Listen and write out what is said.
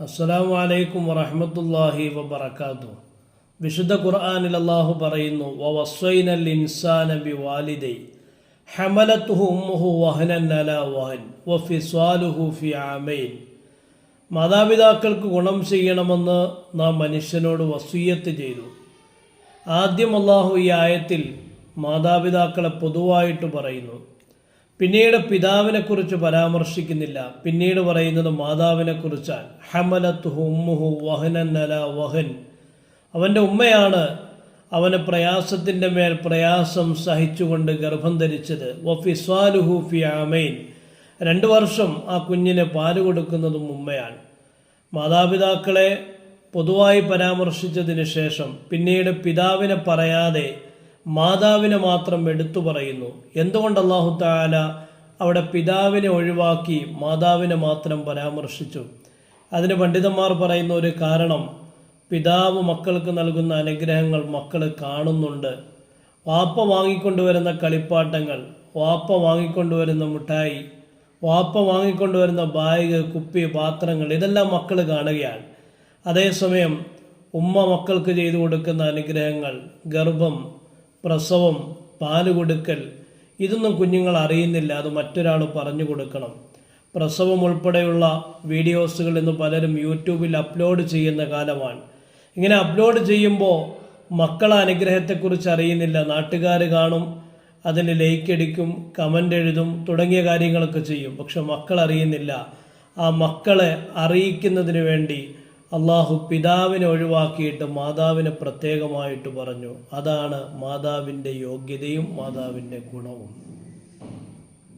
അസ്സലാമു അലൈക്കും വറഹമത്തല്ലാഹി വബറകാതുഹു. വിശുദ്ധ ഖുർആാനിൽ അള്ളാഹു പറയുന്നു വവസ്വൈനൽ ഇൻസാന ബിവാലിദൈ ഹമലത്തുഹു ഉമ്മുഹു വഹനൻ അല വഹൻ ഫി ആമൈൻ. മാതാപിതാക്കൾക്ക് ഗുണം ചെയ്യണമെന്ന് നാം മനുഷ്യനോട് വസൂയത്ത് ചെയ്തു. ആദ്യം അള്ളാഹു ഈ ആയത്തിൽ മാതാപിതാക്കളെ പൊതുവായിട്ട് പറയുന്നു പിന്നീട് പിതാവിനെക്കുറിച്ച് പരാമർശിക്കുന്നില്ല. പിന്നീട് പറയുന്നത് മാതാവിനെക്കുറിച്ചാണ് ഹമലത്ത് ഉമ്മുഹു വഹനൻ വഹൻ. അവന്റെ ഉമ്മയാണ് അവന് പ്രയാസത്തിന്റെ മേൽ പ്രയാസം സഹിച്ചുകൊണ്ട് ഗർഭം ധരിച്ചത്. വഫിസ്വാലുഹു ഫി രണ്ട് വർഷം ആ കുഞ്ഞിനെ പാൽ കൊടുക്കുന്നതും ഉമ്മയാണ്. മാതാപിതാക്കളെ പൊതുവായി പരാമർശിച്ചതിന് ശേഷം പിന്നീട് പിതാവിനെ പറയാതെ മാതാവിനെ മാത്രം എടുത്തു പറയുന്നു. എന്തുകൊണ്ട് അള്ളാഹു താല അവിടെ പിതാവിനെ ഒഴിവാക്കി മാതാവിനെ മാത്രം പരാമർശിച്ചു? അതിന് പണ്ഡിതന്മാർ പറയുന്ന ഒരു കാരണം പിതാവ് മക്കൾക്ക് നൽകുന്ന അനുഗ്രഹങ്ങൾ മക്കൾ കാണുന്നുണ്ട്. വാപ്പ വാങ്ങിക്കൊണ്ടുവരുന്ന കളിപ്പാട്ടങ്ങൾ വാപ്പ വാങ്ങിക്കൊണ്ടുവരുന്ന മിഠായി വാപ്പ വാങ്ങിക്കൊണ്ടുവരുന്ന ബാഗ് കുപ്പി പാത്രങ്ങൾ ഇതെല്ലാം മക്കൾ കാണുകയാണ്. അതേസമയം ഉമ്മ മക്കൾക്ക് ചെയ്തു കൊടുക്കുന്ന അനുഗ്രഹങ്ങൾ ഗർഭം പ്രസവം പാൽ കൊടുക്കൽ ഇതൊന്നും കുഞ്ഞുങ്ങൾ അറിയുന്നില്ല. അത് മറ്റൊരാൾ പറഞ്ഞു കൊടുക്കണം. പ്രസവം ഉൾപ്പെടെയുള്ള വീഡിയോസുകൾ ഇന്ന് പലരും യൂട്യൂബിൽ അപ്ലോഡ് ചെയ്യുന്ന കാലമാണ്. ഇങ്ങനെ അപ്ലോഡ് ചെയ്യുമ്പോൾ മക്കൾ അനുഗ്രഹത്തെക്കുറിച്ച് അറിയുന്നില്ല. നാട്ടുകാർ കാണും അതിന് ലൈക്ക് അടിക്കും കമന്റ് എഴുതും തുടങ്ങിയ കാര്യങ്ങളൊക്കെ ചെയ്യും. പക്ഷെ മക്കൾ അറിയുന്നില്ല. ആ മക്കളെ അറിയിക്കുന്നതിന് വേണ്ടി അള്ളാഹു പിതാവിനെ ഒഴിവാക്കിയിട്ട് മാതാവിനെ പ്രത്യേകമായിട്ട് പറഞ്ഞു. അതാണ് മാതാവിന്റെ യോഗ്യതയും മാതാവിന്റെ ഗുണവും.